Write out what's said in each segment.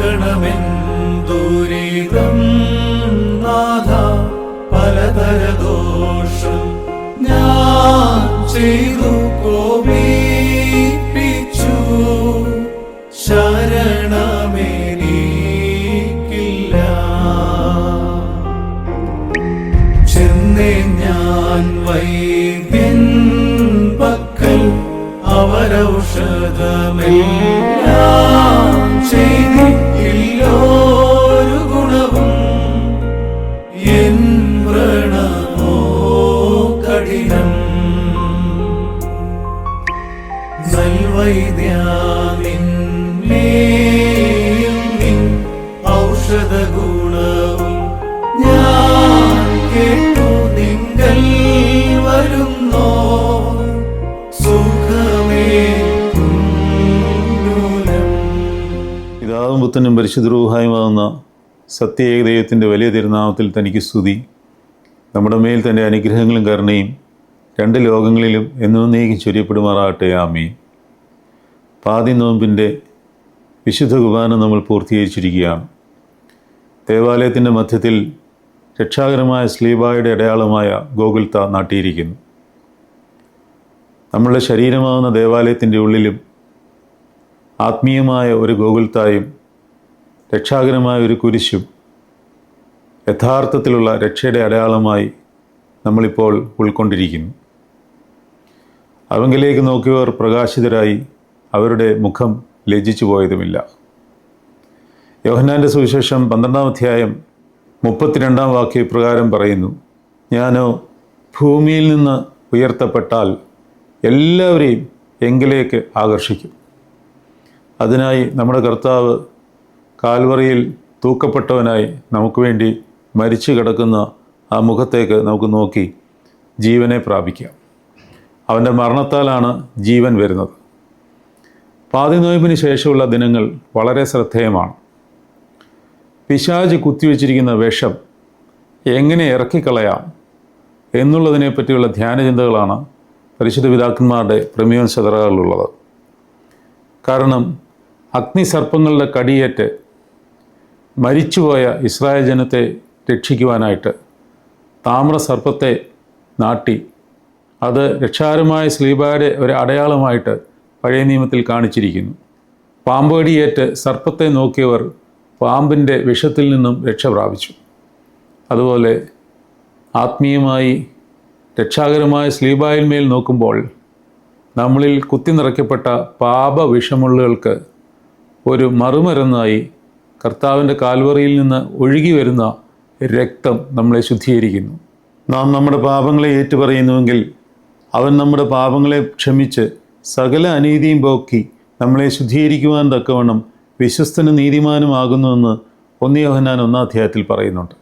പോക്കണമെൻ ദുരിതം നാഥ പലതര ദോഷം ഞാൻ ചെയ്തു കോപിപ്പിച്ചു. ശരണമെനിക്കില്ല. ചെന്നേ ഞാൻ വൈദ്യൻ പക്കൽ അവരൗഷധമെല്ലാം. ചെയ്തിട്ടില്ലോരു നൽവൈദ്യാനിന്നേയും നിൻ ഔഷധ ഗുണവും ഞാൻ കേട്ടു നിങ്ങൾ വരുന്നോ? പുത്തനും പരിശുദ്ധരൂഹായുമാകുന്ന സത്യേക ദൈവത്തിന്റെ വലിയ തിരുനാമത്തിൽ തനിക്ക് സ്തുതി. നമ്മുടെ മേൽ തന്റെ അനുഗ്രഹങ്ങളും കരുണയും രണ്ട് ലോകങ്ങളിലും എന്നേക്കും ചൊരിയപ്പെടുമാറാകട്ടെ. ആമേ പാതി നോമ്പിന്റെ വിശുദ്ധ കുർബാന നമ്മൾ പൂർത്തീകരിച്ചിരിക്കുകയാണ്. ദേവാലയത്തിന്റെ മധ്യത്തിൽ രക്ഷാകരമായ സ്ലീബായുടെ അടയാളമായ ഗോകുൽത്ത നാട്ടിയിരിക്കുന്നു. നമ്മളുടെ ശരീരമാകുന്ന ദേവാലയത്തിന്റെ ഉള്ളിലും ആത്മീയമായ ഒരു ഗോകുൽത്തായും രക്ഷാകരമായ ഒരു കുരിശും യഥാർത്ഥത്തിലുള്ള രക്ഷയുടെ അടയാളമായി നമ്മളിപ്പോൾ ഉൾക്കൊണ്ടിരിക്കുന്നു. അവങ്കിലേക്ക് നോക്കിയവർ പ്രകാശിതരായി അവരുടെ മുഖം ലജ്ജിച്ചു പോയതുമില്ല. യോഹന്നാന്റെ സുവിശേഷം പന്ത്രണ്ടാം അധ്യായം മുപ്പത്തിരണ്ടാം വാക്യ പ്രകാരം പറയുന്നു ഞാനോ ഭൂമിയിൽ നിന്ന് ഉയർത്തപ്പെട്ടാൽ എല്ലാവരെയും എങ്കിലേക്ക് ആകർഷിക്കും. അതിനായി നമ്മുടെ കർത്താവ് കാൽവറിയിൽ തൂക്കപ്പെട്ടവനായി നമുക്ക് വേണ്ടി മരിച്ചു കിടക്കുന്ന ആ മുഖത്തേക്ക് നമുക്ക് നോക്കി ജീവനെ പ്രാപിക്കാം. അവന്റെ മരണത്താലാണ് ജീവൻ വരുന്നത്. പാതിനോയ്പിന് ശേഷമുള്ള ദിനങ്ങൾ വളരെ ശ്രദ്ധേയമാണ്. പിശാജ് കുത്തിവെച്ചിരിക്കുന്ന വിഷം എങ്ങനെ ഇറക്കിക്കളയാം എന്നുള്ളതിനെ പറ്റിയുള്ള ധ്യാനചിന്തകളാണ് പരിശുദ്ധ പിതാക്കന്മാരുടെ പ്രമേയം ചതറകളിലുള്ളത് കാരണം അഗ്നിസർപ്പങ്ങളുടെ കടിയേറ്റ് മരിച്ചുപോയ ഇസ്രായേൽ ജനത്തെ രക്ഷിക്കുവാനായിട്ട് താമ്രസർപ്പത്തെ നാട്ടി അത് രക്ഷാരമായ സ്ലീബായുടെ ഒരു അടയാളമായിട്ട് പഴയ നിയമത്തിൽ കാണിച്ചിരിക്കുന്നു. പാമ്പേടിയേറ്റ് സർപ്പത്തെ നോക്കിയവർ പാമ്പിന്റെ വിഷത്തിൽ നിന്നും രക്ഷ പ്രാപിച്ചു. അതുപോലെ ആത്മീയമായി രക്ഷാകരമായ സ്ലീബായിന്മേൽ നോക്കുമ്പോൾ നമ്മളിൽ കുത്തി നിറയ്ക്കപ്പെട്ട പാപവിഷമുള്ളുകൾക്ക് ഒരു മറുമരുന്നായി കർത്താവിന്റെ കാൽവറിയിൽ നിന്ന് ഒഴുകി വരുന്ന രക്തം നമ്മളെ ശുദ്ധീകരിക്കുന്നു. നാം നമ്മുടെ പാപങ്ങളെ ഏറ്റുപറയുന്നുവെങ്കിൽ അവൻ നമ്മുടെ പാപങ്ങളെ ക്ഷമിച്ച് സകല അനീതിയും പോക്കി നമ്മളെ ശുദ്ധീകരിക്കുവാൻ തക്കവണ്ണം വിശ്വസ്തനും നീതിമാനുമാകുന്നുവെന്ന് ഒന്നിയോഹനാൻ ഒന്നാം അധ്യായത്തിൽ പറയുന്നുണ്ട്.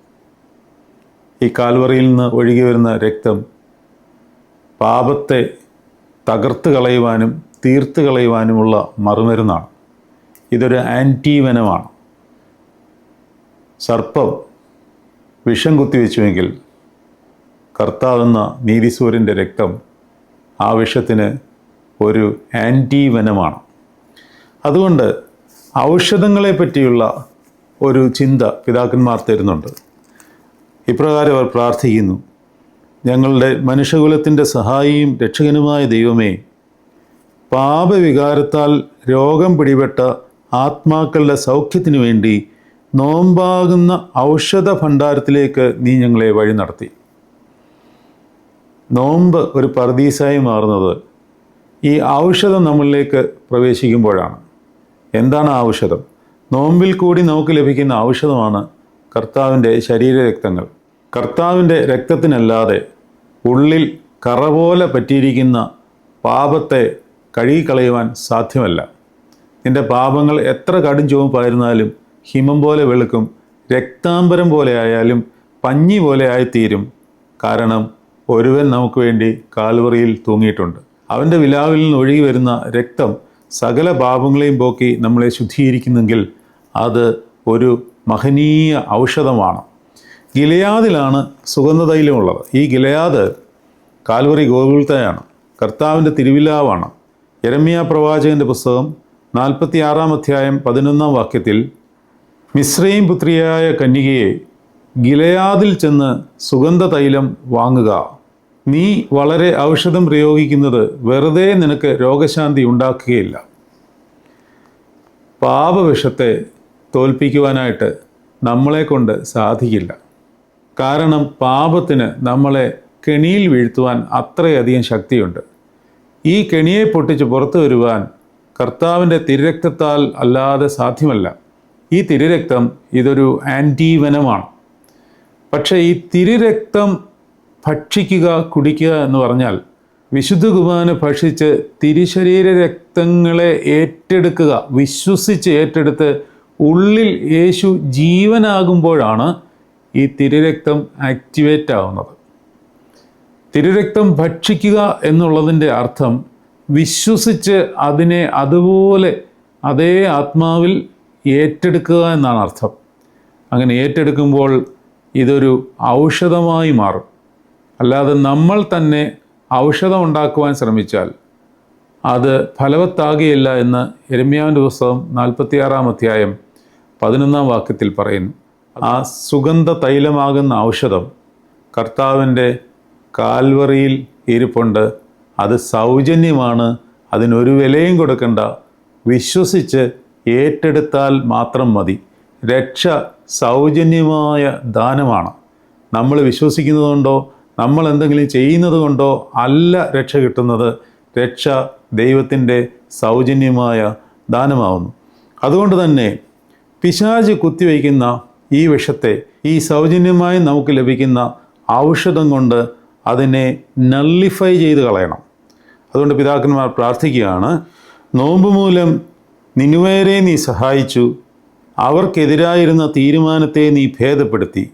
ഈ കാൽവറിയിൽ നിന്ന് ഒഴുകി വരുന്ന രക്തം പാപത്തെ തകർത്ത് കളയുവാനും തീർത്ത് കളയുവാനുമുള്ള മറുമരുന്നാണ്. ഇതൊരു ആന്റീവനമാണ്. സർപ്പം വിഷം കുത്തിവെച്ചുവെങ്കിൽ കർത്താവെന്ന നീതിസൂര്യന്റെ രക്തം ആ വിഷത്തിന് ഒരു ആന്റീവനമാണ് അതുകൊണ്ട് ഔഷധങ്ങളെ പറ്റിയുള്ള ഒരു ചിന്ത പിതാക്കന്മാർ തരുന്നുണ്ട്. ഇപ്രകാരം അവർ പ്രാർത്ഥിക്കുന്നു ഞങ്ങളുടെ മനുഷ്യകുലത്തിന്റെ സഹായിയും രക്ഷകനുമായ ദൈവമേ പാപവികാരത്താൽ രോഗം പിടിപെട്ട ആത്മാക്കളുടെ സൗഖ്യത്തിനു വേണ്ടി നോമ്പാകുന്ന ഔഷധ ഭണ്ഡാരത്തിലേക്ക് നീ ഞങ്ങളെ വഴി നടത്തി. നോമ്പ് ഒരു പർദീസായി മാറുന്നത് ഈ ഔഷധം നമ്മളിലേക്ക് പ്രവേശിക്കുമ്പോഴാണ്. എന്താണ് ഔഷധം? നോമ്പിൽ കൂടി നമുക്ക് ലഭിക്കുന്ന ഔഷധമാണ് കർത്താവിന്റെ ശരീരരക്തങ്ങൾ. കർത്താവിന്റെ രക്തത്തിനല്ലാതെ ഉള്ളിൽ കറ പോലെ പറ്റിയിരിക്കുന്ന പാപത്തെ കഴുകിക്കളയുവാൻ സാധ്യമല്ല. നിന്റെ പാപങ്ങൾ എത്ര കടും ചുവപ്പായിരുന്നാലും ഹിമം പോലെ വെളുക്കും രക്താംബരം പോലെ ആയാലും പഞ്ഞി പോലെ ആയിത്തീരും. കാരണം ഒരുവൻ നമുക്ക് വേണ്ടി കാൽവറിയിൽ തൂങ്ങിയിട്ടുണ്ട്. അവന്റെ വിലാവിൽ നിന്ന് ഒഴുകി വരുന്ന രക്തം സകല പാപങ്ങളെയും പോക്കി നമ്മളെ ശുദ്ധീകരിക്കുന്നെങ്കിൽ അത് ഒരു മഹനീയ ഔഷധമാണ്. ഗിലയാദിലാണ് സുഗന്ധതൈലമുള്ളത്. ഈ ഗിലയാദ് കാൽവറി ഗോകുൽത്തയാണ്. കർത്താവിന്റെ തിരുവിലാവാണ്. യരമ്യ പ്രവാചകന്റെ പുസ്തകം നാൽപ്പത്തി ആറാം അധ്യായം പതിനൊന്നാം വാക്യത്തിൽ മിശ്രയും പുത്രിയായ കന്യകയെ ഗിലയാദിൽ ചെന്ന് സുഗന്ധതൈലം വാങ്ങുക. നീ വളരെ ഔഷധം പ്രയോഗിക്കുന്നത് വെറുതെ നിനക്ക് രോഗശാന്തി ഉണ്ടാക്കുകയില്ല. പാപവിഷത്തെ തോൽപ്പിക്കുവാനായിട്ട് നമ്മളെ കൊണ്ട് സാധിക്കില്ല. കാരണം പാപത്തിന് നമ്മളെ കെണിയിൽ വീഴ്ത്തുവാൻ അത്രയധികം ശക്തിയുണ്ട്. ഈ കെണിയെ പൊട്ടിച്ച് പുറത്തു വരുവാൻ കർത്താവിന്റെ തിരരക്തത്താൽ അല്ലാതെ സാധ്യമല്ല. ഈ തിരുരക്തം ഇതൊരു ആന്റീവനമാണ്. പക്ഷേ ഈ തിരുരക്തം ഭക്ഷിക്കുക കുടിക്കുക എന്ന് പറഞ്ഞാൽ വിശുദ്ധ കുർബാന ഭക്ഷിച്ച് തിരുശരീര രക്തങ്ങളെ ഏറ്റെടുക്കുക വിശ്വസിച്ച് ഏറ്റെടുത്ത് ഉള്ളിൽ യേശു ജീവനാകുമ്പോഴാണ് ഈ തിരുരക്തം ആക്ടിവേറ്റ് ആവുന്നത്. തിരുരക്തം ഭക്ഷിക്കുക എന്നുള്ളതിന്റെ അർത്ഥം വിശ്വസിച്ച് അതിനെ അതുപോലെ അതേ ആത്മാവിൽ ഏറ്റെടുക്കുക എന്നാണ് അർത്ഥം. അങ്ങനെ ഏറ്റെടുക്കുമ്പോൾ ഇതൊരു ഔഷധമായി മാറും. അല്ലാതെ നമ്മൾ തന്നെ ഔഷധം ഉണ്ടാക്കുവാൻ ശ്രമിച്ചാൽ അത് ഫലവത്താകുകയില്ല എന്ന് എരമ്യാവിന്റെ പുസ്തകം നാൽപ്പത്തിയാറാം അധ്യായം പതിനൊന്നാം വാക്യത്തിൽ പറയുന്നു. ആ സുഗന്ധ തൈലമാകുന്ന ഔഷധം കർത്താവിന്റെ കാൽവറിയിൽ ഇരിപ്പുണ്ട്. അത് സൗജന്യമാണ്. അതിനൊരു വിലയും കൊടുക്കണ്ട. വിശ്വസിച്ച് ഏറ്റെടുത്താൽ മാത്രം മതി. രക്ഷ സൗജന്യമായ ദാനമാണ്. നമ്മൾ വിശ്വസിക്കുന്നതുകൊണ്ടോ നമ്മൾ എന്തെങ്കിലും ചെയ്യുന്നത് കൊണ്ടോ അല്ല രക്ഷ കിട്ടുന്നത് രക്ഷ ദൈവത്തിന്റെ സൗജന്യമായ ദാനമാവുന്നു. അതുകൊണ്ട് തന്നെ പിശാജ് കുത്തിവയ്ക്കുന്ന ഈ വിഷത്തെ ഈ സൗജന്യമായി നമുക്ക് ലഭിക്കുന്ന ഔഷധം കൊണ്ട് അതിനെ നള്ളിഫൈ ചെയ്ത് കളയണം. അതുകൊണ്ട് പിതാക്കന്മാർ പ്രാർത്ഥിക്കുകയാണ് നോമ്പ് മൂലം നിനുവേരെ നീ സഹായിച്ചു അവർക്കെതിരായിരുന്ന തീരുമാനത്തെ നീ ഭേദപ്പെടുത്തി.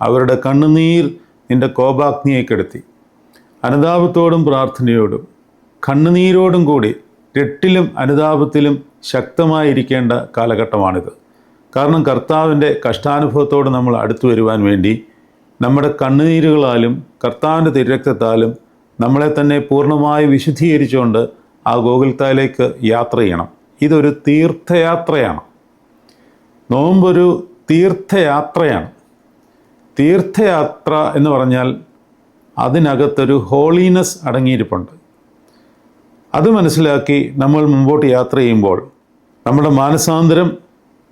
അവരുടെ കണ്ണുനീർ നിന്റെ കോപാഗ്നിയെ കെടുത്തി. അനുതാപത്തോടും പ്രാർത്ഥനയോടും കണ്ണുനീരോടും കൂടി രട്ടിലും അനുതാപത്തിലും ശക്തമായിരിക്കേണ്ട കാലഘട്ടമാണിത്. കാരണം കർത്താവിന്റെ കഷ്ടാനുഭവത്തോട് നമ്മൾ അടുത്തു വരുവാൻ വേണ്ടി നമ്മുടെ കണ്ണുനീരുകളാലും കർത്താവിന്റെ തിരക്തത്താലും നമ്മളെ തന്നെ പൂർണമായി വിശുദ്ധീകരിച്ചുകൊണ്ട് ആ ഗോകുൽത്തായിലേക്ക് യാത്ര ചെയ്യണം. ഇതൊരു തീർത്ഥയാത്രയാണ്. നോമ്പൊരു തീർത്ഥയാത്രയാണ്. തീർത്ഥയാത്ര എന്ന് പറഞ്ഞാൽ അതിനകത്തൊരു ഹോളിനെസ് അടങ്ങിയിരിപ്പുണ്ട്. അത് മനസ്സിലാക്കി നമ്മൾ മുമ്പോട്ട് യാത്ര ചെയ്യുമ്പോൾ നമ്മുടെ മാനസാന്തരം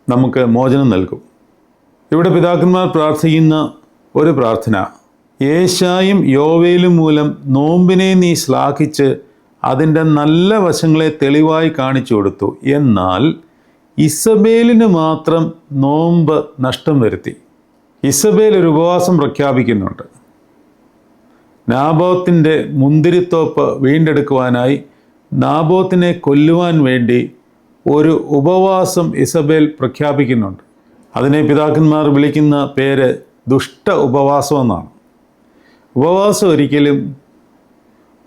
നമുക്ക് മോചനം നൽകും. ഇവിടെ പിതാക്കന്മാർ പ്രാർത്ഥിക്കുന്ന ഒരു പ്രാർത്ഥന ഏശായും യോവയിലും മൂലം നോമ്പിനെ നീ ശ്ലാഘിച്ച് അതിന്റെ നല്ല വശങ്ങളെ തെളിവായി കാണിച്ചു കൊടുത്തു. എന്നാൽ ഇസബേലിന് മാത്രം നോമ്പ് നഷ്ടം വരുത്തി. ഇസബേൽ ഒരു ഉപവാസം പ്രഖ്യാപിക്കുന്നുണ്ട്. നാബോത്തിന്റെ മുന്തിരിത്തോപ്പ് വീണ്ടെടുക്കുവാനായി നാബോത്തിനെ കൊല്ലുവാൻ വേണ്ടി ഒരു ഉപവാസം ഇസബേൽ പ്രഖ്യാപിക്കുന്നുണ്ട്. അതിനെ പിതാക്കന്മാർ വിളിക്കുന്ന പേര് ദുഷ്ട ഉപവാസം എന്നാണ്. ഉപവാസം ഒരിക്കലും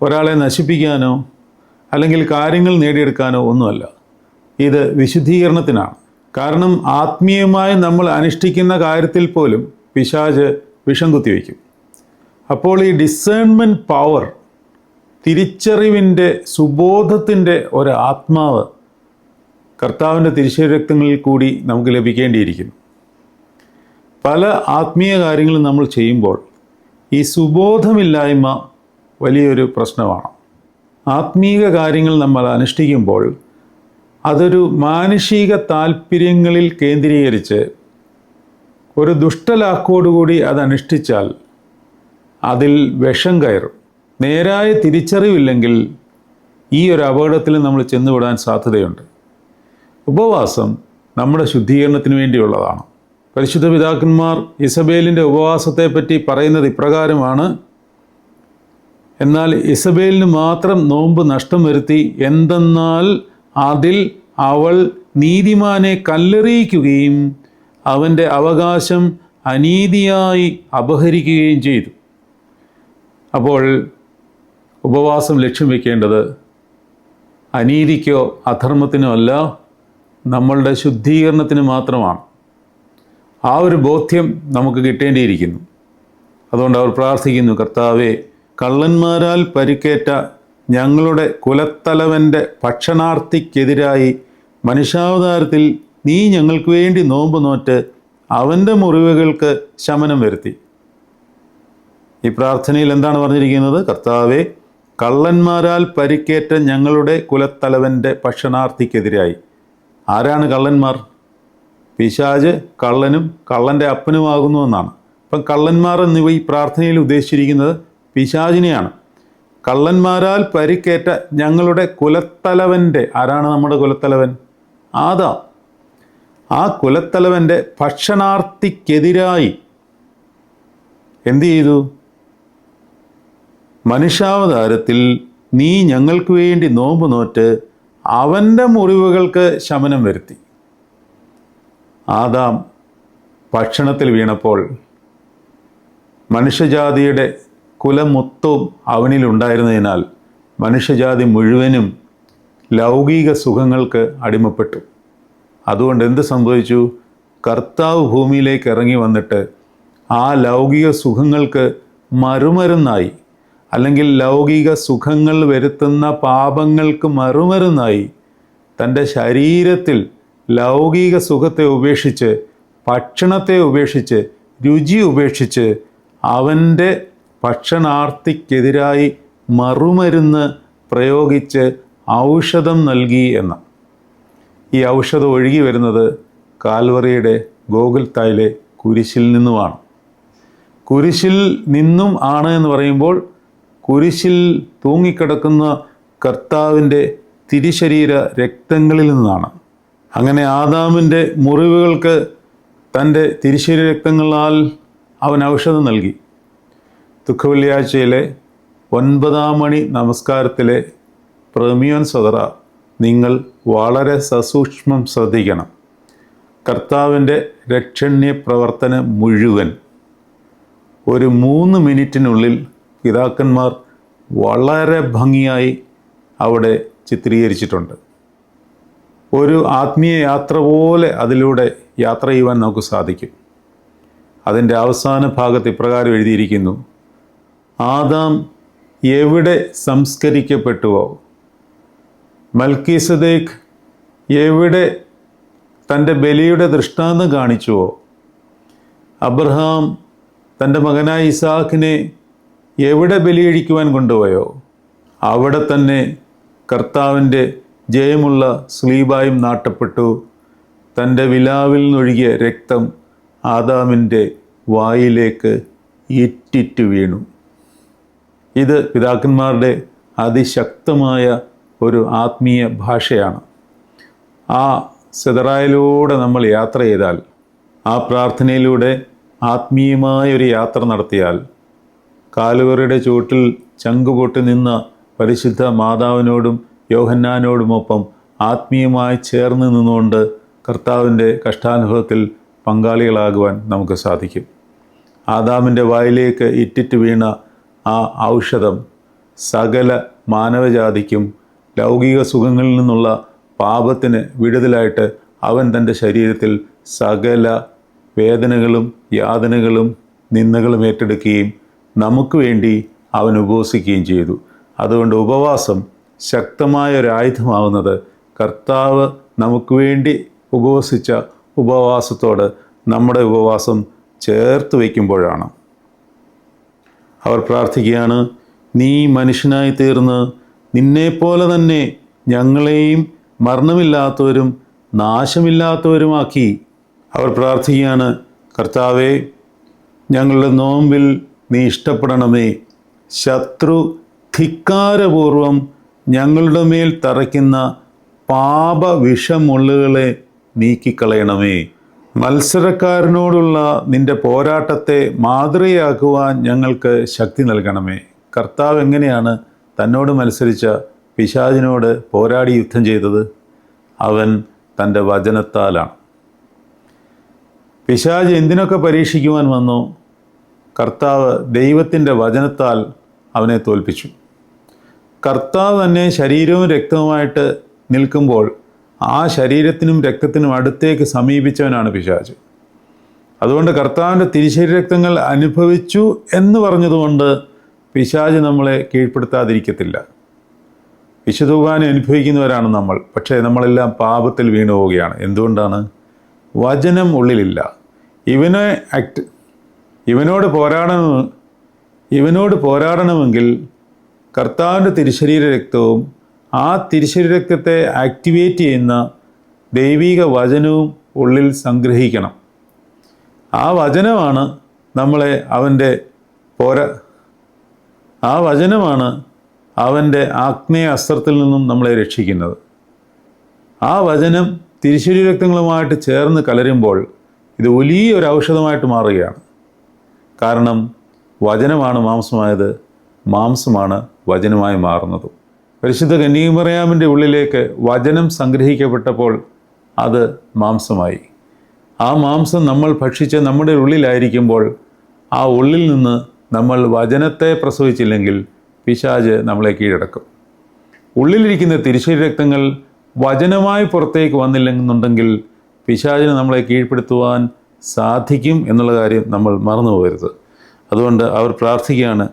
ഒരാളെ നശിപ്പിക്കാനോ അല്ലെങ്കിൽ കാര്യങ്ങൾ നേടിയെടുക്കാനോ ഒന്നുമല്ല. ഇത് വിശുദ്ധീകരണത്തിനാണ്. കാരണം ആത്മീയമായി നമ്മൾ അനുഷ്ഠിക്കുന്ന കാര്യത്തിൽ പോലും പിശാജ് വിഷം കുത്തിവെക്കും അപ്പോൾ ഈ ഡിസേൺമെന്റ് പവർ തിരിച്ചറിവിന്റെ സുബോധത്തിന്റെ ഒരു ആത്മാവ് കർത്താവിന്റെ തിരിച്ചരക്തങ്ങളിൽ കൂടി നമുക്ക് ലഭിക്കേണ്ടിയിരിക്കുന്നു. പല ആത്മീയ കാര്യങ്ങളും നമ്മൾ ചെയ്യുമ്പോൾ ഈ സുബോധമില്ലായ്മ വലിയൊരു പ്രശ്നമാണ്. ആത്മീയ കാര്യങ്ങൾ നമ്മൾ അനുഷ്ഠിക്കുമ്പോൾ അതൊരു മാനുഷിക താല്പര്യങ്ങളിൽ കേന്ദ്രീകരിച്ച് ഒരു ദുഷ്ടലാക്കോടുകൂടി അത് അനുഷ്ഠിച്ചാൽ അതിൽ വിഷം കയറും. നേരായ തിരിച്ചറിവില്ലെങ്കിൽ ഈ ഒരു അപകടത്തിൽ നമ്മൾ ചെന്നുവിടാൻ സാധ്യതയുണ്ട്. ഉപവാസം നമ്മുടെ ശുദ്ധീകരണത്തിന് വേണ്ടിയുള്ളതാണ്. പരിശുദ്ധ പിതാക്കന്മാർ ഇസബേലിന്റെ ഉപവാസത്തെപ്പറ്റി പറയുന്നത് ഇപ്രകാരമാണ് എന്നാൽ ഇസബേലിന് മാത്രം നോമ്പ് നഷ്ടം വരുത്തി എന്തെന്നാൽ അതിൽ അവൾ നീതിമാനെ കല്ലെറിയിക്കുകയും അവന്റെ അവകാശം അനീതിയായി അപഹരിക്കുകയും ചെയ്തു. അപ്പോൾ ഉപവാസം ലക്ഷ്യം വെക്കേണ്ടത് അനീതിക്കോ അധർമ്മത്തിനോ അല്ല നമ്മളുടെ ശുദ്ധീകരണത്തിന് മാത്രമാണ്. ആ ഒരു ബോധ്യം നമുക്ക് കിട്ടേണ്ടിയിരിക്കുന്നു. അതുകൊണ്ട് അവർ പ്രാർത്ഥിക്കുന്നു കർത്താവെ കള്ളന്മാരാൽ പരിക്കേറ്റ ഞങ്ങളുടെ കുലത്തലവന്റെ ഭക്ഷണാർത്ഥിക്കെതിരായി മനുഷ്യാവതാരത്തിൽ നീ ഞങ്ങൾക്ക് വേണ്ടി നോമ്പ് നോറ്റ് അവന്റെ മുറിവുകൾക്ക് ശമനം വരുത്തി. ഈ പ്രാർത്ഥനയിൽ എന്താണ് പറഞ്ഞിരിക്കുന്നത്? കർത്താവെ കള്ളന്മാരാൽ പരിക്കേറ്റ ഞങ്ങളുടെ കുലത്തലവന്റെ ഭക്ഷണാർത്ഥിക്കെതിരായി ആരാണ് കള്ളന്മാർ? പിശാജ് കള്ളനും കള്ളന്റെ അപ്പനുമാകുന്നു എന്നാണ്. അപ്പം കള്ളന്മാർ എന്നിവ ഈ പ്രാർത്ഥനയിൽ ഉദ്ദേശിച്ചിരിക്കുന്നത് പിശാജിനെയാണ്. കള്ളന്മാരാൽ പരിക്കേറ്റ ഞങ്ങളുടെ കുലത്തലവന്റെ ആരാണ് നമ്മുടെ കുലത്തലവൻ? ആദാം ആ കുലത്തലവന്റെ ഭക്ഷണാർത്ഥിക്കെതിരായി എന്ത് ചെയ്തു? മനുഷ്യാവതാരത്തിൽ നീ ഞങ്ങൾക്ക് വേണ്ടി നോമ്പ് നോറ്റ് അവന്റെ മുറിവുകൾക്ക് ശമനം വരുത്തി. ആദാം ഭക്ഷണത്തിൽ വീണപ്പോൾ മനുഷ്യജാതിയുടെ കുലമൊത്തവും അവനിലുണ്ടായിരുന്നതിനാൽ മനുഷ്യജാതി മുഴുവനും ലൗകിക സുഖങ്ങൾക്ക് അടിമപ്പെട്ടു. അതുകൊണ്ട് എന്ത് സംഭവിച്ചു? കർത്താവ് ഭൂമിയിലേക്ക് ഇറങ്ങി വന്നിട്ട് ആ ലൗകിക സുഖങ്ങൾക്ക് മറുമരുന്നായി. അല്ലെങ്കിൽ ലൗകിക സുഖങ്ങൾ വരുത്തുന്ന പാപങ്ങൾക്ക് മറുമരുന്നായി. തന്റെ ശരീരത്തിൽ ലൗകിക സുഖത്തെ ഉപേക്ഷിച്ച് ഭക്ഷണത്തെ ഉപേക്ഷിച്ച് രുചി ഉപേക്ഷിച്ച് അവന്റെ ഭക്ഷണാർത്ഥിക്കെതിരായി മറുമരുന്ന് പ്രയോഗിച്ച് ഔഷധം നൽകി എന്ന. ഈ ഔഷധം ഒഴുകി വരുന്നത് കാൽവറിയുടെ ഗോകുൽത്തായിലെ കുരിശിൽ നിന്നുമാണ്. കുരിശിൽ നിന്നും ആണ് എന്ന് പറയുമ്പോൾ കുരിശിൽ തൂങ്ങിക്കിടക്കുന്ന കർത്താവിന്റെ തിരിശരീര രക്തങ്ങളിൽ നിന്നാണ്. അങ്ങനെ ആദാമിന്റെ മുറിവുകൾക്ക് തന്റെ തിരിശരീര രക്തങ്ങളാൽ അവൻ ഔഷധം നൽകി. ദുഃഖവെള്ളിയാഴ്ചയിലെ ഒൻപതാം മണി നമസ്കാരത്തിലെ പ്രമിയോൻ സദറ നിങ്ങൾ വളരെ സസൂക്ഷ്മം ശ്രദ്ധിക്കണം. കർത്താവിന്റെ രക്ഷണ്യ പ്രവർത്തനം മുഴുവൻ ഒരു മൂന്ന് മിനിറ്റിനുള്ളിൽ പിതാക്കന്മാർ വളരെ ഭംഗിയായി അവിടെ ചിത്രീകരിച്ചിട്ടുണ്ട്. ഒരു ആത്മീയ യാത്ര പോലെ അതിലൂടെ യാത്ര ചെയ്യുവാൻ നമുക്ക് സാധിക്കും. അതിന്റെ അവസാന ഭാഗത്ത് ഇപ്രകാരം എഴുതിയിരിക്കുന്നു ആദാം എവിടെ സംസ്കരിക്കപ്പെട്ടുവോ മൽക്കീസദേക്ക് എവിടെ തന്റെ ബലിയുടെ ദൃഷ്ടാന്തം കാണിച്ചുവോ? അബ്രഹാം തന്റെ മകനായ ഇസാഖിനെ എവിടെ ബലിയഴിക്കുവാൻ കൊണ്ടുപോയോ? അവിടെ തന്നെ കർത്താവിന്റെ ജയമുള്ള സ്ലീബായും നാട്ടപ്പെട്ടു. തന്റെ വിലാവിൽ നിന്നൊഴുകിയ രക്തം ആദാമിന്റെ വായിലേക്ക് ഇറ്റിറ്റ് വീണു. ഇത് പിതാക്കന്മാരുടെ അതിശക്തമായ ഒരു ആത്മീയ ഭാഷയാണ്. ആ സെതറായിലൂടെ നമ്മൾ യാത്ര ചെയ്താൽ ആ പ്രാർത്ഥനയിലൂടെ ആത്മീയമായ ഒരു യാത്ര നടത്തിയാൽ കാലുവറയുടെ ചുവട്ടിൽ ചങ്കുപൊട്ടി നിന്ന പരിശുദ്ധ മാതാവിനോടും യോഹന്നാനോടുമൊപ്പം ആത്മീയമായി ചേർന്ന് നിന്നുകൊണ്ട് കർത്താവിന്റെ കഷ്ടാനുഭവത്തിൽ പങ്കാളികളാകുവാൻ നമുക്ക് സാധിക്കും. ആദാമിന്റെ വായിലേക്ക് ഇറ്റിറ്റ് വീണ ആ ഔഷധം സകല മാനവജാതിക്കും ലൗകിക സുഖങ്ങളിൽ നിന്നുള്ള പാപത്തിന് വിടുതലായിട്ട് അവൻ തന്റെ ശരീരത്തിൽ സകല വേദനകളും യാതനകളും നിന്ദകളും ഏറ്റെടുക്കുകയും നമുക്ക് വേണ്ടി അവൻ ഉപവസിക്കുകയും ചെയ്തു. അതുകൊണ്ട് ഉപവാസം ശക്തമായ ഒരു ആയുധമാവുന്നത് കർത്താവ് നമുക്ക് വേണ്ടി ഉപവസിച്ച ഉപവാസത്തോട് നമ്മുടെ ഉപവാസം ചേർത്ത് വയ്ക്കുമ്പോഴാണ്. അവർ പ്രാർത്ഥിക്കുകയാണ് നീ മനുഷ്യനായി തീർന്ന് നിന്നെപ്പോലെ തന്നെ ഞങ്ങളെയും മരണമില്ലാത്തവരും നാശമില്ലാത്തവരുമാക്കി അവർ പ്രാർത്ഥിക്കുകയാണ്. കർത്താവെ ഞങ്ങളുടെ നോമ്പിൽ നീ ഇഷ്ടപ്പെടണമേ. ശത്രു ധിക്കാരപൂർവം ഞങ്ങളുടെ മേൽ തറയ്ക്കുന്ന പാപവിഷമുള്ളുകളെ നീക്കിക്കളയണമേ. മത്സരക്കാരനോടുള്ള നിന്റെ പോരാട്ടത്തെ മാതൃകയാക്കുവാൻ ഞങ്ങൾക്ക് ശക്തി നൽകണമേ. കർത്താവ് എങ്ങനെയാണ് തന്നോട് മത്സരിച്ച പിശാചിനോട് പോരാടി യുദ്ധം ചെയ്തത് അവൻ തന്റെ വചനത്താലാണ്. പിശാജ് എന്തിനൊക്കെ പരീക്ഷിക്കുവാൻ വന്നു? കർത്താവ് ദൈവത്തിന്റെ വചനത്താൽ അവനെ തോൽപ്പിച്ചു. കർത്താവ് തന്നെ ശരീരവും രക്തവുമായിട്ട് നിൽക്കുമ്പോൾ ആ ശരീരത്തിനും രക്തത്തിനും അടുത്തേക്ക് സമീപിച്ചവനാണ് പിശാജ് അതുകൊണ്ട് കർത്താവിന്റെ തിരിശരീരക്തങ്ങൾ അനുഭവിച്ചു എന്ന് പറഞ്ഞതുകൊണ്ട് പിശാജ് നമ്മളെ കീഴ്പ്പെടുത്താതിരിക്കത്തില്ല. വിശുദ്ധുവാനെ അനുഭവിക്കുന്നവരാണ് നമ്മൾ. പക്ഷേ നമ്മളെല്ലാം പാപത്തിൽ വീണു പോവുകയാണ്. എന്തുകൊണ്ടാണ്? വചനം ഉള്ളിലില്ല. ഇവനെ ആക്ട് ഇവനോട് പോരാടണം ഇവനോട് പോരാടണമെങ്കിൽ കർത്താവിന്റെ തിരുശരീര രക്തവും ആ തിരുശരീര രക്തത്തെ ആക്ടിവേറ്റ് ചെയ്യുന്ന ദൈവിക വചനവും ഉള്ളിൽ സംഗ്രഹിക്കണം. ആ വചനമാണ് നമ്മളെ അവന്റെ പോരാ ആ വചനമാണ് അവന്റെ ആഗ്നേയ അസ്ത്രത്തിൽ നിന്നും നമ്മളെ രക്ഷിക്കുന്നത്. ആ വചനം തിരിശുരി രക്തങ്ങളുമായിട്ട് ചേർന്ന് കലരുമ്പോൾ ഇത് വലിയൊരു ഔഷധമായിട്ട് മാറുകയാണ്. കാരണം വചനമാണ് മാംസമായത് മാംസമാണ് വചനമായി മാറുന്നത്. പരിശുദ്ധ കന്യകുമറിയാമിന്റെ ഉള്ളിലേക്ക് വചനം സംഗ്രഹിക്കപ്പെട്ടപ്പോൾ അത് മാംസമായി. ആ മാംസം നമ്മൾ ഭക്ഷിച്ച് നമ്മുടെ ഉള്ളിലായിരിക്കുമ്പോൾ ആ ഉള്ളിൽ നിന്ന് നമ്മൾ വചനത്തെ പ്രസവിച്ചില്ലെങ്കിൽ പിശാജ് നമ്മളെ കീഴടക്കും. ഉള്ളിലിരിക്കുന്ന തിരിശ്ശേരി രക്തങ്ങൾ വചനമായി പുറത്തേക്ക് വന്നില്ലെന്നുണ്ടെങ്കിൽ പിശാചിനെ നമ്മളെ കീഴ്പ്പെടുത്തുവാൻ സാധിക്കും എന്നുള്ള കാര്യം നമ്മൾ മറന്നു പോകരുത്. അതുകൊണ്ട് അവർ പ്രാർത്ഥിക്കുകയാണ്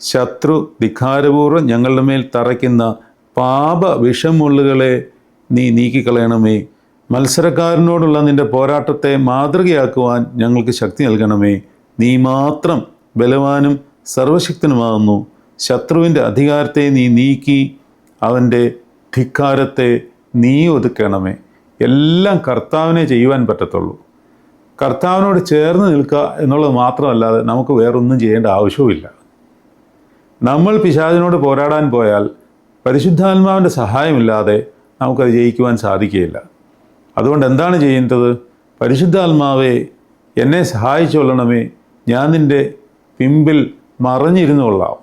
ശത്രു ധിഖാരപൂർവം ഞങ്ങളുടെ മേൽ തറയ്ക്കുന്ന പാപ വിഷമുള്ളുകളെ നീ നീക്കിക്കളയണമേ. മത്സരക്കാരനോടുള്ള നിന്റെ പോരാട്ടത്തെ മാതൃകയാക്കുവാൻ ഞങ്ങൾക്ക് ശക്തി നൽകണമേ. നീ മാത്രം ബലവാനും സർവശക്തനുമാകുന്നു. ശത്രുവിന്റെ അധികാരത്തെ നീ നീക്കി അവന്റെ ധിക്കാരത്തെ നീ ഒതുക്കണമേ. എല്ലാം കർത്താവിനെ ചെയ്യുവാൻ പറ്റത്തുള്ളൂ. കർത്താവിനോട് ചേർന്ന് നിൽക്കുക എന്നുള്ളത് മാത്രമല്ലാതെ നമുക്ക് വേറൊന്നും ചെയ്യേണ്ട ആവശ്യവുമില്ല. നമ്മൾ പിശാചിനോട് പോരാടാൻ പോയാൽ പരിശുദ്ധാത്മാവിന്റെ സഹായമില്ലാതെ നമുക്കത് ജയിക്കുവാൻ സാധിക്കുകയില്ല. അതുകൊണ്ട് എന്താണ് ചെയ്യേണ്ടത്? പരിശുദ്ധാത്മാവെ എന്നെ സഹായിച്ചുകൊള്ളണമേ. ഞാൻ നിന്റെ പിമ്പിൽ മറഞ്ഞിരുന്നുകൊള്ളാം.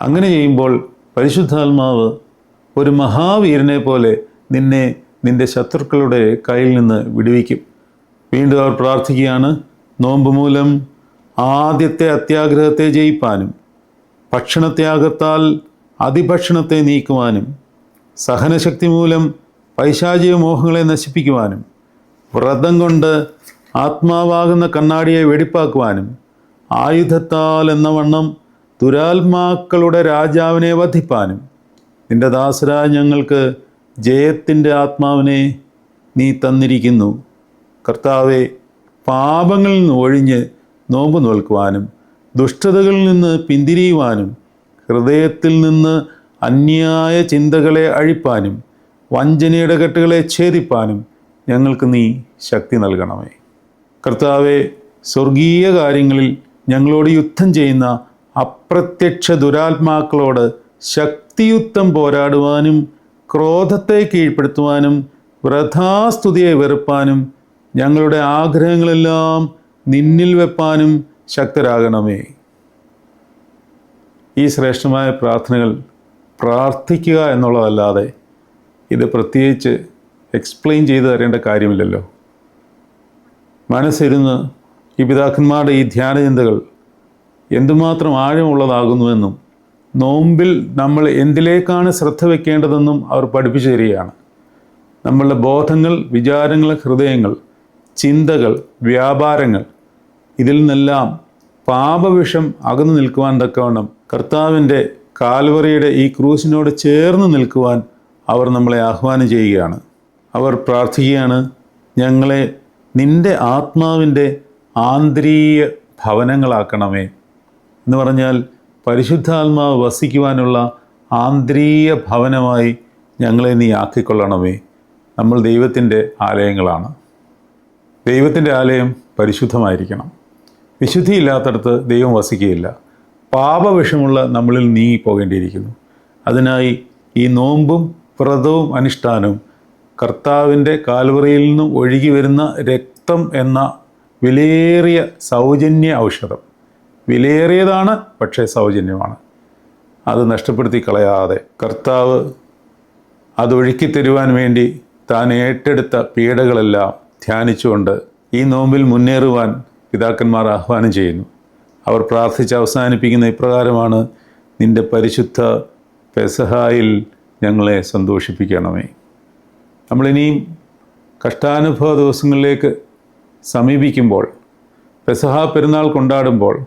അങ്ങനെ ചെയ്യുമ്പോൾ പരിശുദ്ധാത്മാവ് ഒരു മഹാവീരനെ പോലെ നിന്നെ നിന്റെ ശത്രുക്കളുടെ കയ്യിൽ നിന്ന് വിടുവിക്കും. വീണ്ടും അവർ പ്രാർത്ഥിക്കുകയാണ് നോമ്പ് മൂലം ആദ്യത്തെ അത്യാഗ്രഹത്തെ ജയിപ്പാനും ഭക്ഷണത്യാഗത്താൽ അതിഭക്ഷണത്തെ നീക്കുവാനും സഹനശക്തി മൂലം പൈശാചിക മോഹങ്ങളെ നശിപ്പിക്കുവാനും വ്രതം കൊണ്ട് ആത്മാവാകുന്ന കണ്ണാടിയെ വെടിപ്പാക്കുവാനും ആയുധത്താൽ എന്ന വണ്ണം ദുരാത്മാക്കളുടെ രാജാവിനെ വധിപ്പാനും നിന്റെ ദാസരായ ഞങ്ങൾക്ക് ജയത്തിന്റെ ആത്മാവിനെ നീ തന്നിരിക്കുന്നു. കർത്താവെ പാപങ്ങളിൽ നിന്ന് ഒഴിഞ്ഞ് നോമ്പ് നോൽക്കുവാനും ദുഷ്ടതകളിൽ നിന്ന് പിന്തിരിയുവാനും ഹൃദയത്തിൽ നിന്ന് അന്യായ ചിന്തകളെ അഴിപ്പാനും വഞ്ചനയുടെ കെട്ടുകളെ ഛേദിപ്പാനും ഞങ്ങൾക്ക് നീ ശക്തി നൽകണമേ. കർത്താവെ സ്വർഗീയ കാര്യങ്ങളിൽ ഞങ്ങളോട് യുദ്ധം ചെയ്യുന്ന അപ്രത്യക്ഷ ദുരാത്മാക്കളോട് ശക്തിയുക്തം പോരാടുവാനും ക്രോധത്തെ കീഴ്പ്പെടുത്തുവാനും വ്രഥാസ്തുതിയെ വെറുപ്പാനും ഞങ്ങളുടെ ആഗ്രഹങ്ങളെല്ലാം നിന്നിൽ വെപ്പാനും ശക്തരാകണമേ. ഈ ശ്രേഷ്ഠമായ പ്രാർത്ഥനകൾ പ്രാർത്ഥിക്കുക എന്നുള്ളതല്ലാതെ ഇത് പ്രത്യേകിച്ച് എക്സ്പ്ലെയിൻ ചെയ്തു തരേണ്ട കാര്യമില്ലല്ലോ. മനസ്സിരുന്ന് ഈ പിതാക്കന്മാരുടെ ഈ ധ്യാനചിന്തകൾ എന്തുമാത്രം ആഴമുള്ളതാകുന്നുവെന്നും നോമ്പിൽ നമ്മൾ എന്തിലേക്കാണ് ശ്രദ്ധ വെക്കേണ്ടതെന്നും അവർ പഠിപ്പിച്ചു തരികയാണ് നമ്മളുടെ ബോധങ്ങൾ വിചാരങ്ങൾ ഹൃദയങ്ങൾ ചിന്തകൾ വ്യാപാരങ്ങൾ ഇതിൽ നിന്നെല്ലാം പാപവിഷം അകന്നു നിൽക്കുവാൻ തക്കവണ്ണം കർത്താവിന്റെ കാൽവറിയുടെ ഈ ക്രൂസിനോട് ചേർന്ന് നിൽക്കുവാൻ അവർ നമ്മളെ ആഹ്വാനം ചെയ്യുകയാണ്. അവർ പ്രാർത്ഥിക്കുകയാണ് ഞങ്ങളെ നിന്റെ ആത്മാവിന്റെ ആന്തരീയ ഭവനങ്ങളാക്കണമേ എന്ന് പറഞ്ഞാൽ പരിശുദ്ധാത്മാവ് വസിക്കുവാനുള്ള ആന്തരീയ ഭവനമായി ഞങ്ങളെ നീ ആക്കിക്കൊള്ളണമേ. നമ്മൾ ദൈവത്തിന്റെ ആലയങ്ങളാണ്. ദൈവത്തിന്റെ ആലയം പരിശുദ്ധമായിരിക്കണം. വിശുദ്ധിയില്ലാത്തടത്ത് ദൈവം വസിക്കുകയില്ല. പാപവിഷമുള്ള നമ്മളിൽ നീങ്ങി പോകേണ്ടിയിരിക്കുന്നു അതിനായി ഈ നോമ്പും വ്രതവും അനുഷ്ഠാനവും കർത്താവിന്റെ കാൽവറിയിൽ നിന്നും ഒഴുകി വരുന്ന രക്തം എന്ന വിലയേറിയ സൗജന്യ ഔഷധം. വിലയേറിയതാണ് പക്ഷേ സൗജന്യമാണ്. അത് നഷ്ടപ്പെടുത്തി കളയാതെ കർത്താവ് അതൊഴുക്കി തരുവാൻ വേണ്ടി താൻ ഏറ്റെടുത്ത പീഡകളെല്ലാം ധ്യാനിച്ചുകൊണ്ട് ഈ നോമ്പിൽ മുന്നേറുവാൻ പിതാക്കന്മാർ ആഹ്വാനം ചെയ്യുന്നു. അവർ പ്രാർത്ഥിച്ച് അവസാനിപ്പിക്കുന്ന ഇപ്രകാരമാണ് നിന്റെ പരിശുദ്ധ പെസഹായിൽ ഞങ്ങളെ സന്തോഷിപ്പിക്കണമേ. നമ്മളിനിയും കഷ്ടാനുഭവ ദിവസങ്ങളിലേക്ക് സമീപിക്കുമ്പോൾ പെസഹ പെരുന്നാൾ കൊണ്ടാടുമ്പോൾ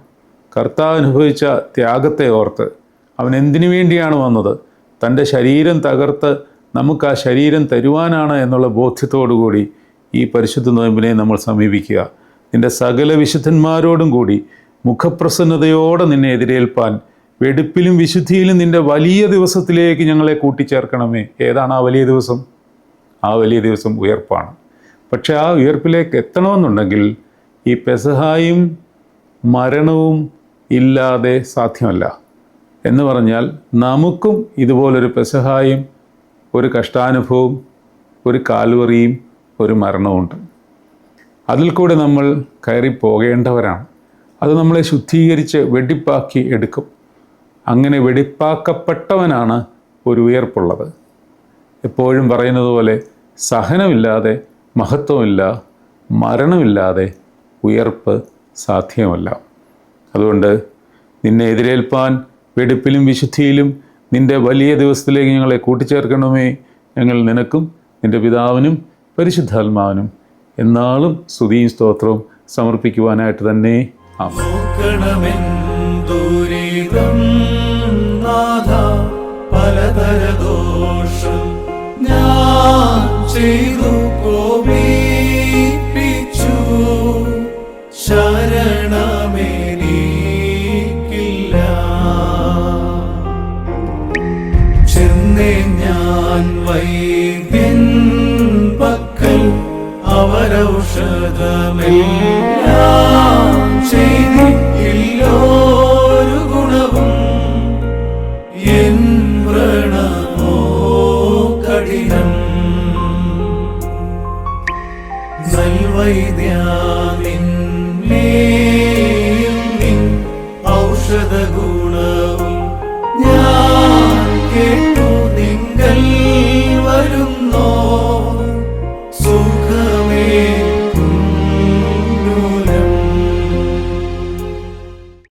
കർത്താവ് അനുഭവിച്ച ത്യാഗത്തെ ഓർത്ത് അവൻ എന്തിനു വേണ്ടിയാണ് വന്നത്? തന്റെ ശരീരം തകർത്ത് നമുക്ക് ആ ശരീരം തരുവാനാണ് എന്നുള്ള ബോധ്യത്തോടുകൂടി ഈ പരിശുദ്ധ നോയമ്പിനെ നമ്മൾ സമീപിക്കുക. നിന്റെ സകല വിശുദ്ധന്മാരോടും കൂടി മുഖപ്രസന്നതയോടെ നിന്നെ എതിരേൽപ്പാൻ വെടുപ്പിലും വിശുദ്ധിയിലും നിന്റെ വലിയ ദിവസത്തിലേക്ക് ഞങ്ങളെ കൂട്ടിച്ചേർക്കണമേ. ഏതാണ് ആ വലിയ ദിവസം? ആ വലിയ ദിവസം ഉയർപ്പാണ്. പക്ഷെ ആ ഉയർപ്പിലേക്ക് എത്തണമെന്നുണ്ടെങ്കിൽ ഈ പെസഹായും മരണവും ഇല്ലാതെ സാധ്യമല്ല. എന്ന് പറഞ്ഞാൽ നമുക്കും ഇതുപോലൊരു പെസഹായും ഒരു കഷ്ടാനുഭവവും ഒരു കാൽവറിയും ഒരു മരണവുമുണ്ട് അതിൽ കൂടെ നമ്മൾ കയറി പോകേണ്ടവരാണ്. അത് നമ്മളെ ശുദ്ധീകരിച്ച് വെടിപ്പാക്കി എടുക്കും. അങ്ങനെ വെടിപ്പാക്കപ്പെട്ടവനാണ് ഒരു ഉയർപ്പുള്ളത്. എപ്പോഴും പറയുന്നത് പോലെ സഹനമില്ലാതെ മഹത്വമില്ല മരണമില്ലാതെ ഉയർപ്പ് സാധ്യമല്ല. അതുകൊണ്ട് നിന്നെ എതിരേൽപ്പാൻ വെടിപ്പിലും വിശുദ്ധിയിലും നിന്റെ വലിയ ദിവസത്തിലേക്ക് ഞങ്ങളെ കൂട്ടിച്ചേർക്കണമേ. ഞങ്ങൾ നിനക്കും നിന്റെ പിതാവിനും പരിശുദ്ധാത്മാവിനും എന്നാളും സ്തുതിയും സ്തോത്രവും സമർപ്പിക്കുവാനായിട്ട് തന്നെ. പലതര ദോഷം ഞാൻ ചെയ്തു കോപിപ്പിച്ചു. ശരണമെനിക്കില്ല. ചെന്നേ ഞാൻ വൈദ്യൻ പക്കൽ അവരൗഷധമെല്ലാം ചെയ്തില്ലൊരു